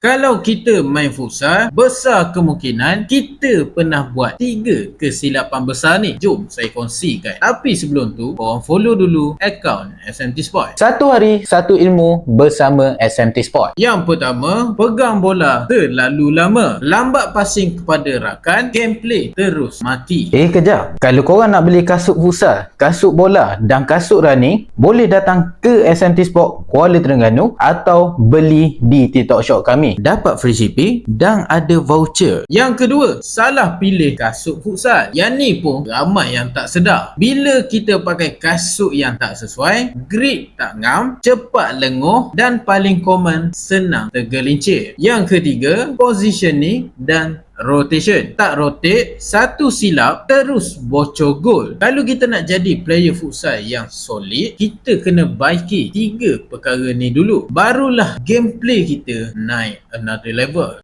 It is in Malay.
Kalau kita main futsal, besar kemungkinan kita pernah buat tiga kesilapan besar ni. Jom saya kongsikan. Tapi sebelum tu, korang follow dulu akaun SMT Sport. Satu hari, satu ilmu bersama SMT Sport. Yang pertama, pegang bola terlalu lama. Lambat passing kepada rakan, gameplay terus mati. Eh kejap, kalau korang nak beli kasut futsal, kasut bola dan kasut running, boleh datang ke SMT Sport Kuala Terengganu atau beli di TikTok Shop kami. Dapat free shipping dan ada voucher. Yang kedua, salah pilih kasut futsal. Yang ni pun ramai yang tak sedar. Bila kita pakai kasut yang tak sesuai, grip tak ngam, cepat lenguh dan paling common senang tergelincir. Yang ketiga, positioning dan rotation. Tak rotate, satu silap terus bocor gol. Kalau kita nak jadi player futsal yang solid, kita kena baiki tiga perkara ni dulu. Barulah gameplay kita naik another level.